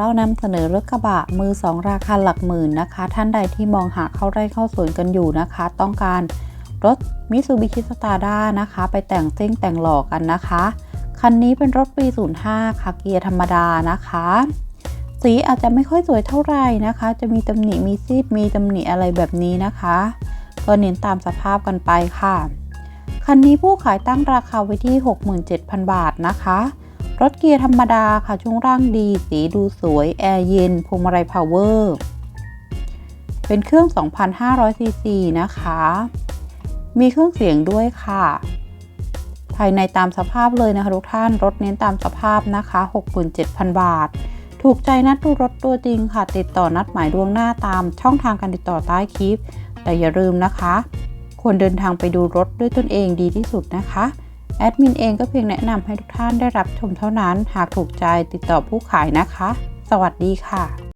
เรานำเสนอรถกระบะมือสองราคาหลักหมื่นนะคะ ท่านใดที่มองหาเข้าไร่เข้าสวนกันอยู่นะคะ ต้องการรถมิ t ซูบิชิสตาร์ด้านะคะ ไปแต่งซิ่งแต่งหล่อกันนะคะ คันนี้เป็นรถปี 05 ค่ะเกียร์ธรรมดานะคะ สีอาจจะไม่ค่อยสวยเท่าไหร่นะคะ จะมีตำหนิมีซีดมีตำหนิอะไรแบบนี้นะคะ ก็เน้นตามสภาพกันไปค่ะ คันนี้ผู้ขายตั้งราคาไว้ที่ 67,000 บาทนะคะ รถเกียร์ธรรมดาค่ะช่วงร่างดี สีดูสวย แอร์เย็นพวงมาลัยพาวเวอร์เป็นเครื่อง 2,500 ซีซีนะคะ มีเครื่องเสียงด้วยค่ะ ภายในตามสภาพเลยนะคะทุกท่าน รถเน้นตามสภาพนะคะ 67,000 บาท ถูกใจนัดดูรถตัวจริงค่ะ ติดต่อนัดหมายดวงหน้าตามช่องทางการติดต่อใต้คลิป แต่อย่าลืมนะคะ ควรเดินทางไปดูรถด้วยตนเองดีที่สุดนะคะ แอดมินเองก็เพียงแนะนำให้ทุกท่านได้รับชมเท่านั้น หากถูกใจติดต่อผู้ขายนะคะ สวัสดีค่ะ